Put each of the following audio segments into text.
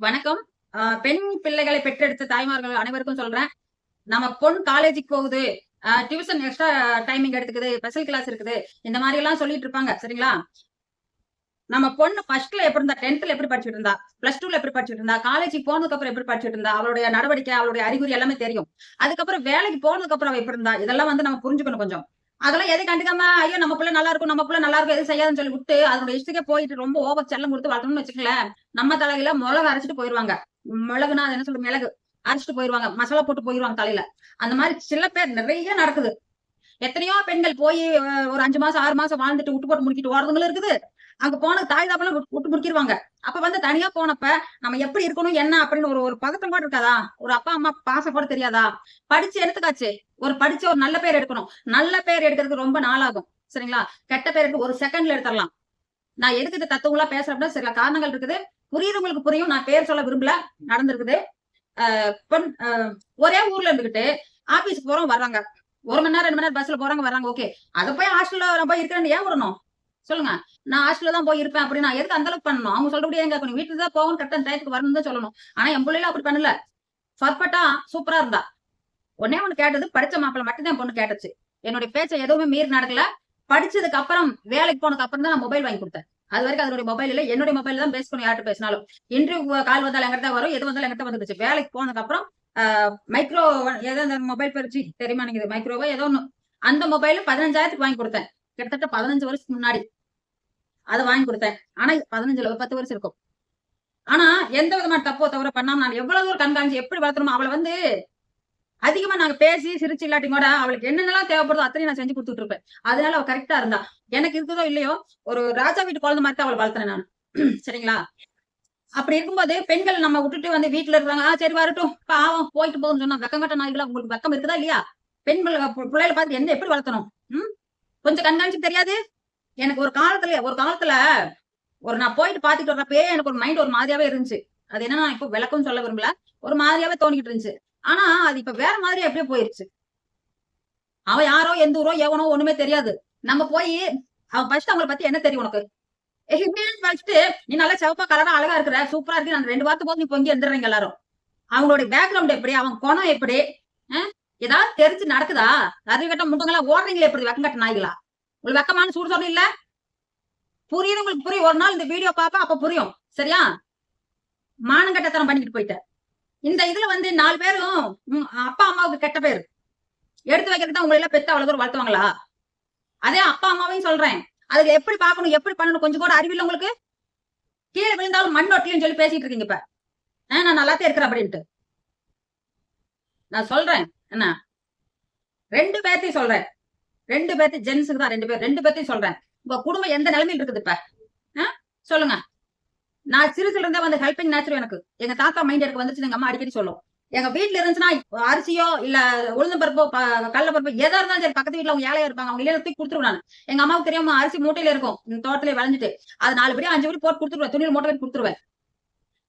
வணக்கம். ஆஹ் பெண் பிள்ளைகளை பெற்றெடுத்த தாய்மார்கள் அனைவருக்கும் சொல்றேன். நம்ம பொண் காலேஜுக்கு போகுது. டியூஷன் எக்ஸ்ட்ரா டைமிங் எடுத்துக்குது ஸ்பெஷல் கிளாஸ் இருக்குது. இந்த மாதிரி எல்லாம் சொல்லிட்டு இருப்பாங்க சரிங்களா? நம்ம பொண்ணு ஃபர்ஸ்ட்ல எப்படி இருந்தா டென்த்ல எப்படி படிச்சுட்டு இருந்தா பிளஸ் டூல எப்படி படிச்சுட்டு இருந்தா காலேஜுக்கு போனதுக்கு அப்புறம் எப்படி படிச்சுட்டு இருந்தா அவளுடைய நடவடிக்கை அவளுடைய அறிகுறி எல்லாமே தெரியும். அதுக்கப்புறம் வேலைக்கு போனதுக்கு அப்புறம் அவ எப்படி இருந்தா இதெல்லாம் வந்து நம்ம புரிஞ்சுக்கணும் கொஞ்சம். அதெல்லாம் எதை கண்டுக்காம ஐயோ நம்ம பிள்ளை நல்லா இருக்கும் நம்ம பிள்ளை நல்லா இருக்கும் எதுவும் செய்யாதுன்னு சொல்லி விட்டு அதோட இஷ்டத்துக்கே போயிட்டு ரொம்ப ஓவர் செல்லம் கொடுத்து வளர்த்தணும்னு வச்சுக்கல நம்ம தலையில மிளகு அரைச்சிட்டு போயிருவாங்க. மிளகுனா அது என்ன சொல்ற மிளகு. அரைச்சிட்டு போயிருவாங்க. மசாலா போட்டு போயிருவாங்க தலையில. அந்த மாதிரி சில பேர் நிறைய நடக்குது. எத்தனையோ பெண்கள் போய் ஒரு அஞ்சு மாசம் ஆறு மாசம் வாழ்ந்துட்டு விட்டு போட்டு முடிக்கிட்டு ஓடுறவங்களும் இருக்குது. அங்க போன தாய் தாப்பெல்லாம் விட்டு முடிக்கிடுவாங்க அப்ப வந்து தனியா போனப்ப நம்ம எப்படி இருக்கணும் என்ன அப்படின்னு ஒரு ஒரு பதட்டம் கூட இருக்காதா? ஒரு அப்பா அம்மா பாசம் கூட தெரியாதா? படிச்சு எடுத்துக்காச்சு. ஒரு படிச்சு ஒரு நல்ல பேர் எடுக்கணும். நல்ல பேர் எடுக்கிறதுக்கு ரொம்ப நாளாகும். சரிங்களா? கெட்ட பேர் எடுத்து ஒரு செகண்ட்ல எடுத்துடலாம். நான் எதுக்கு இந்த தத்துவங்களா பேசுறேன் அப்படின்னா சில காரணங்கள் இருக்குது. புரியுறவங்களுக்கு புரியும். நான் பேர் சொல்ல விரும்பல. நடந்திருக்குது. ஆஹ் பொன்- ஒரே ஊர்ல இருந்துகிட்டு ஆபீஸ்க்கு போறோம் வர்றாங்க. ஒரு மணி நேரம் ரெண்டு மணி நேரம் பஸ்ல போறாங்க வராங்க ஓகே அதை போய் ஹாஸ்டல்ல நான் போய் இருக்கிறேன்னு ஏன் விடணும் சொல்லுங்க. நான் ஹாஸ்டல்ல தான் போய் இருப்பேன் நான் எதுக்கு அந்த அளவுக்கு பண்ணணும்? அவங்க சொல்றபடியே எங்க இருக்கணும் வீட்டுக்கு தான் போகணும் கரெக்டாக டயத்துக்கு வரணும் தான் சொல்லணும். ஆனா என் பிள்ளைல அப்படி பண்ணல. பர்ஃபெக்டா சூப்பரா இருந்தா. உடனே ஒண்ணு கேட்டது படிச்ச மாப்பிள்ள மட்டும் தான் பொண்ணு கேட்டுச்சு. என்னுடைய பேச்சை எதுவுமே மீறி நடக்கல. படிச்சதுக்கு அப்புறம் வேலைக்கு போனதுக்கு அப்புறம் தான் நான் மொபைல் வாங்கி கொடுத்தேன். அது வரைக்கும் அதனுடைய மொபைல் இல்ல. என்னுடைய மொபைல் தான் பேஸ் பண்ணி யார்கிட்ட பேசினாலும். இன்டர்வியூ கால் வந்தாலும் எங்கிட்ட தான் வரும் எது வந்தாலும் எங்கிட்ட வந்துருச்சு வேலைக்கு போனதுக்கு அப்புறம் மைக்ரோ ஏதோ அந்த மொபைல் பறிச்சு தெரியுமா நீங்க மைக்ரோவோ ஏதோ ஒன்று அந்த மொபைல் பதினஞ்சாயிரத்துக்கு வாங்கி கொடுத்தேன். கிட்டத்தட்ட பதினஞ்சு வருஷத்துக்கு முன்னாடி. அதை வாங்கி கொடுத்தேன். ஆனா பதினஞ்சுல பத்து வருஷம் இருக்கும். ஆனா எந்த விதமான தப்போ தவிர பண்ணாம நான் எவ்வளவு தூரம் கண்காணிச்சு எப்படி வளர்த்தணுமோ அவளை வந்து அதிகமா நாங்க பேசி சிரிச்சு இல்லாட்டி கூட அவளுக்கு என்னென்னலாம் தேவைப்படுதோ அத்தனையும் நான் செஞ்சு கொடுத்துட்டு இருப்பேன். அதனால அவ கரெக்டா இருந்தா. எனக்கு இருக்குதோ இல்லையோ ஒரு ராஜா வீட்டு குழந்தை மாதிரி தான் அவளை வளர்த்தேன் நான். சரிங்களா? அப்படி இருக்கும்போது பெண்கள் நம்ம விட்டுட்டு வந்து வீட்டுல இருக்காங்க. ஆ சரி வரட்டும். பாவம் போயிட்டு போகும்னு சொன்னா வெக்கம் கட்ட நாய்களா உங்களுக்கு வெக்கம் இருக்குதா இல்லையா? பெண்கள் பிள்ளைகளை பார்த்து என்ன எப்படி வளர்த்தணும்? ம்? கொஞ்சம் கண்காணிச்சு தெரியாது? எனக்கு ஒரு காலத்துல ஒரு காலத்துல ஒரு நான் போயிட்டு பாத்துட்டு வர்றப்பே எனக்கு ஒரு மைண்ட் ஒரு மாதிரியாவே இருந்துச்சு. அது என்னன்னா இப்போ விளக்கம் சொல்ல விரும்பல. ஒரு மாதிரியாவே தோணிக்கிட்டு இருந்துச்சு. ஆனா அது இப்ப வேற மாதிரி எப்படியோ போயிருச்சு. அவன் யாரோ எந்த ஊரோ எவனோ ஒண்ணுமே தெரியாது. நம்ம போய் அவன் ஃபர்ஸ்ட் அவங்கள பத்தி என்ன தெரியும் உனக்கு? ஃபர்ஸ்ட் நீ நல்லா சிவப்பா கலரா அழகா இருக்கிற. சூப்பரா இருக்கு. அந்த ரெண்டு வாரத்து போது நீ பொங்கி எழுந்துறீங்க எல்லாரும். அவங்களுடைய பேக்ரவுண்ட் எப்படி? அவன் குணம் எப்படி? ஏதாவது தெரிஞ்சு நடக்குதா? அறிவு கட்ட முட்டங்களா ஓடுறீங்களே எப்படி? வெக்கம் கட்ட நாய்களா? உங்களுக்கு வெக்கமான சூடு சொல்லணும் இல்ல? புரியுது உங்களுக்கு? புரியும். ஒரு நாள் இந்த வீடியோ பாப்பா அப்ப புரியும். சரியா? மானங்கட்டத்தனம் பண்ணிக்கிட்டு போயிட்ட இந்த இதுல வந்து நாலு பேரும் அப்பா அம்மாவுக்கு கெட்ட பேர். எடுத்து வைக்கிறது தான் உங்களை எல்லாம் பெத்த அவ்வளவு தூரம் வளர்த்துவாங்களா அதே அப்பா அம்மாவையும் சொல்றேன். அதுக்கு எப்படி பார்க்கணும் எப்படி பண்ணணும் கொஞ்சம் கூட அறிவில்லை உங்களுக்கு? கீழே விழுந்தாலும் மண் ஒட்டலையும் சொல்லி பேசிட்டு இருக்கீங்க இப்ப. ஆ, நான் நல்லாத்தே இருக்கிறேன் அப்படின்ட்டு. நான் சொல்றேன் என்ன? ரெண்டு பேர்த்தையும் சொல்றேன். ரெண்டு பேர்த்தையும் ஜென்ஸுக்கு தான் ரெண்டு பேர் ரெண்டு பேர்த்தையும் சொல்றேன். உங்க குடும்பம் எந்த நிலைமையில் இருக்குது இப்ப? ஆ? சொல்லுங்க. நான் சிறுசுல இருந்தே வந்து ஹெல்பிங் நேச்சுரல் எனக்கு. எங்க தாத்தா மைண்ட் எனக்கு வந்துச்சு எங்க அம்மா அடிக்கடி சொல்லும். எங்க வீட்டுல இருந்துச்சுன்னா அரிசியோ இல்ல உளுந்தம்பருப்போ பருப்போ பருப்போ எதா இருந்தாலும் சரி பக்கத்து வீட்டுல அவங்க ஏழையா இருப்பாங்க அவங்க இல்லையா தூக்கி கொடுத்துருவாங்க எங்க அம்மாவுக்கு தெரியாம அரிசி மூட்டையில இருக்கும் இந்த தோட்டத்துல விளைஞ்சிட்டு. அது நாலு படி அஞ்சு படி போட்டு கொடுத்துருவேன் துணியில் மூட்டை கட்டி கொடுத்துருவேன்.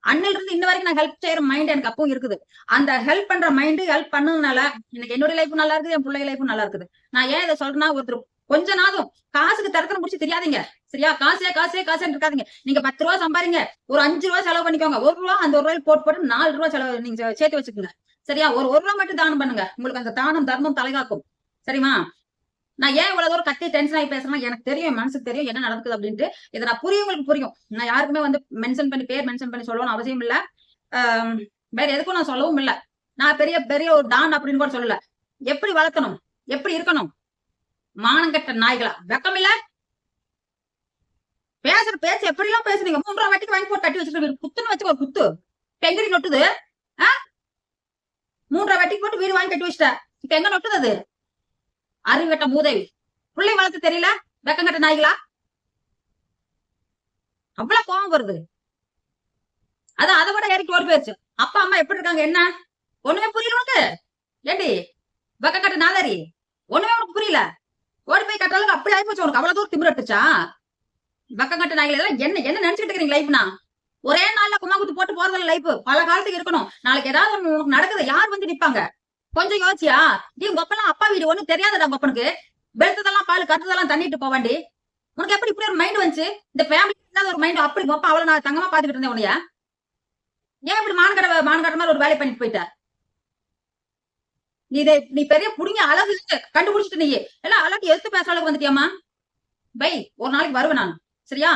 அண்ணில இருந்து இன்ன வரைக்கும் நான் ஹெல்ப் செய்யற மைண்ட் எனக்கு அப்பவும் இருக்குது. அந்த ஹெல்ப் பண்ற மைண்ட் ஹெல்ப் பண்ணதுனால எனக்கு என்னுடைய லைஃப் நல்லா இருக்குது என் பிள்ளை லைஃபும் நல்லா இருக்குது. நான் ஏன் இதை சொல்றேன்னா ஒருத்தர் கொஞ்ச நாளும் காசுக்கு தரத்தனம் முடிச்சு தெரியாதீங்க. சரியா? காசே காசே காசே இருக்காதீங்க. நீங்க பத்து ரூபா சம்பாதிங்க ஒரு அஞ்சு ரூபா செலவு பண்ணிக்கோங்க. ஒரு ரூபா அந்த ஒரு ரூபாய் போட்டு போட்டு நாலு ரூபா செலவு நீங்க சேர்த்து வச்சுக்கோங்க. சரியா? ஒரு ஒரு ரூபா மட்டும் தானம் பண்ணுங்க. உங்களுக்கு அந்த தானம் தர்மம் தலைகாக்கும். சரிமா நான் ஏன் இவ்வளவு தூரம் கத்தி டென்ஷன் ஆகி பேசுறேன் எனக்கு தெரியும் என் மனசுக்கு தெரியும் என்ன நடக்குது அப்படின்ட்டு. இதை நான் புரியும் உங்களுக்கு புரியும். நான் யாருக்குமே வந்து மென்ஷன் பண்ணி பேர் மென்ஷன் பண்ணி சொல்லணும்னு அவசியம் இல்ல. வேற எதுக்கும் நான் சொல்லவும் இல்ல. நான் பெரிய பெரிய ஒரு டான் அப்படின்னு கூட சொல்லல. எப்படி வளர்த்தணும் எப்படி இருக்கணும்? மானங்கட்ட நாய்களா? வெக்கம் இல்ல பேசுற பேச்சு எப்படி எல்லாம் பேசுறீங்க? மூன்றரை வாட்டிக்கு வாங்கி போட்டு கட்டி வச்சுட்டு குத்துன்னு வச்சு ஒரு குத்து. பெங்கடி நொட்டுது? ஆ? மூன்றரை வாட்டிக்கு போட்டு வீடு வாங்கி கட்டி வச்சுட்ட. இப்ப எங்க நொட்டுது அது? அறிவட்ட மூதேவி பிள்ளை வளர்த்து தெரியல? வெக்கங்கட்ட நாய்களா? அவ்வளவு கோபம் வருது. அதான் அதை விட இறக்கி ஓடி போயிருச்சு. அப்பா அம்மா எப்படி இருக்காங்க? என்ன? ஒண்ணுமே புரியல உனக்கு? ஏண்டி? வெக்கங்கட்ட நாதாரி? ஒண்ணுமே உனக்கு புரியல? ஓடி போய் கட்டாலும் அப்படி ஆயிப்போச்சு உனக்கு. அவ்வளவு தூரம் திமிரட்டுச்சா பக்கம் வெக்கங்கட்ட நாய்கள் எல்லாம் என்ன என்ன நினைச்சுக்கிட்டு இருக்கீங்க லைஃப்னா ஒரே நாள்ல குமா குத்து போட்டு போறதில்ல லைஃப் பல காலத்துக்கு இருக்கணும். நாளைக்கு ஏதாவது ஒண்ணு உனக்கு நடக்குது யார் வந்து நிப்பாங்க? கொஞ்சம் யோசிச்சியா நீ உங்க அப்பெல்லாம் அப்பா வீடு ஒண்ணு தெரியாதடா உங்க அப்பனுக்கு. வெளுத்ததெல்லாம் பால் கருத்ததெல்லாம் தண்ணிட்டு போவாண்டி. உனக்கு எப்படி இப்படி ஒரு மைண்ட் வந்துச்சு? இந்த ஃபேமிலி இல்லாத ஒரு மைண்ட் அப்படி உங்க அப்பா அவ்வளவு நான் தங்கமா பாத்துக்கிட்டு இருந்தேன் உனைய ஏன் இப்படி மான்கட மான்கட மாதிரி ஒரு வேலை பண்ணிட்டு போயிட்ட? இதை நீ பெரிய புடிங்க அழகு கண்டுபிடிச்சிட்டு நீ. எல்லாம் அழகு எடுத்து பேசுற அளவுக்கு வந்துட்டியாமா பை ஒரு நாளைக்கு வருவேன் நான். சரியா?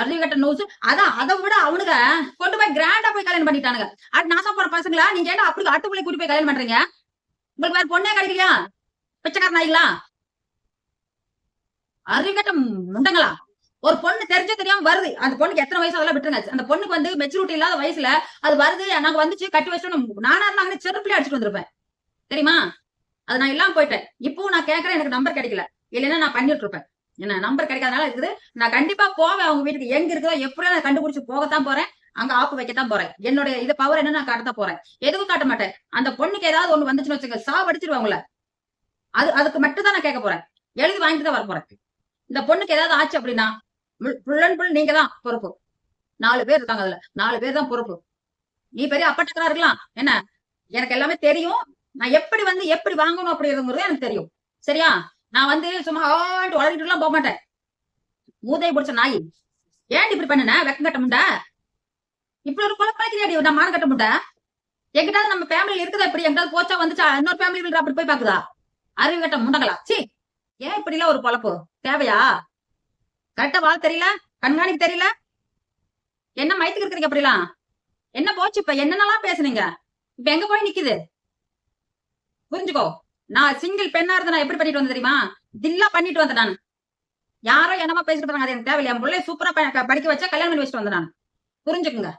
அறிவு கட்ட நோஸ் அதான் அதை விட அவனுங்க கொண்டு போய் கிராண்டா போய் கல்யாணம் பண்ணிட்டானுங்க. அது நாசம் போற பசங்களா? நீங்க ஏன்டா அப்படி அட்டு பிள்ளை கூட்டி போய் கல்யாணம் பண்றீங்க? உங்களுக்கு வேற பொண்ணே கிடைக்கலையா? பிச்சைக்கார நாய்களா அறிவுகட்ட முண்டங்களா? ஒரு பொண்ணு தெரிஞ்ச தெரியாம வருது. அந்த பொண்ணுக்கு எத்தனை வயசு அதெல்லாம் விட்டுருங்க. அந்த பொண்ணுக்கு வந்து மெச்சூரிட்டி இல்லாத வயசுல அது வருது. நாங்க வந்துச்சு கட்டி வச்சு நானா இருந்தாங்க செருப்பிலே அடிச்சுட்டு வந்திருப்பேன். தெரியுமா? அது நான் எல்லாம் போயிட்டேன். இப்போ நான் கேட்கறேன் எனக்கு நம்பர் கிடைக்கல. இல்லைன்னா நான் பண்ணிட்டு இருப்பேன் என்ன நம்பர் கிடைக்காதனால இருக்குது. நான் கண்டிப்பா போவேன் அவங்க வீட்டுக்கு. எங்க இருக்குதோ எப்படியோ நான் கண்டுபிடிச்சு போகத்தான் போறேன். அங்க ஆப்பு வைக்கத்தான் போறேன். என்னுடைய இது பவர் என்ன நான் காட்டத்தான் போறேன். எதுவும் காட்ட மாட்டேன். அந்த பொண்ணுக்கு ஏதாவது ஒண்ணு வந்துச்சுன்னு வச்சுக்க சாவடிச்சிருவாங்கள அது அதுக்கு மட்டும் தான் நான் கேட்க போறேன். எழுதி வாங்கிட்டு தான் வர போறேன். இந்த பொண்ணுக்கு ஏதாவது ஆச்சு அப்படின்னா புள்ளன் அண்ட் நீங்க தான் பொறுப்பு. நாலு பேர் இருக்காங்க அதுல. நாலு பேர் தான் பொறுப்பு. நீ பெரிய அப்பட்டக்கரா இருக்கலாம். என்ன? எனக்கு எல்லாமே தெரியும். நான் எப்படி வந்து எப்படி வாங்கணும் அப்படிங்கிறது எனக்கு தெரியும். சரியா? நான் வந்து சும்மா ஆண்டு வளர்ந்துட்டு எல்லாம் போக மாட்டேன். மூதையை பிடிச்ச நாய். ஏன் இப்படி பண்ணுன? வெக்கம் கட்ட முண்டா? இப்படி ஒரு குழப்பம் கிடையாது நான் மானம் கட்ட முண்டா. எங்கிட்டாவது நம்ம ஃபேமிலி இருக்குதா இப்படி? எங்கிட்ட போச்சா வந்துச்சா? இன்னொரு ஃபேமிலி அப்படி போய் பாக்குதா? அறிவு கட்ட முண்டங்களா? சி ஏன் இப்படி எல்லாம் ஒரு குழப்பு? தேவையா? கரெக்டா வாழ தெரியல? கண்காணிக்கு தெரியல? என்ன மயத்துக்கு இருக்கிறீங்க அப்படிலாம் என்ன போச்சு இப்ப? என்னென்னலாம் பேசுனீங்க? இப்ப எங்க போய் நிக்குது? புரிஞ்சுக்கோ. நான் சிங்கிள் பெண்ணா இருந்து நான் எப்படி பண்ணிட்டு வந்தேன் தெரியுமா? தில்லா பண்ணிட்டு வந்தேன் நான். யாரோ என்னமா பேசிட்டு அது எனக்கு தேவையில்லை. என் பிள்ளை சூப்பரா படிக்க வச்சா கல்யாணம் பண்ணி வச்சுட்டு வந்தேன் நான். புரிஞ்சுக்குங்க.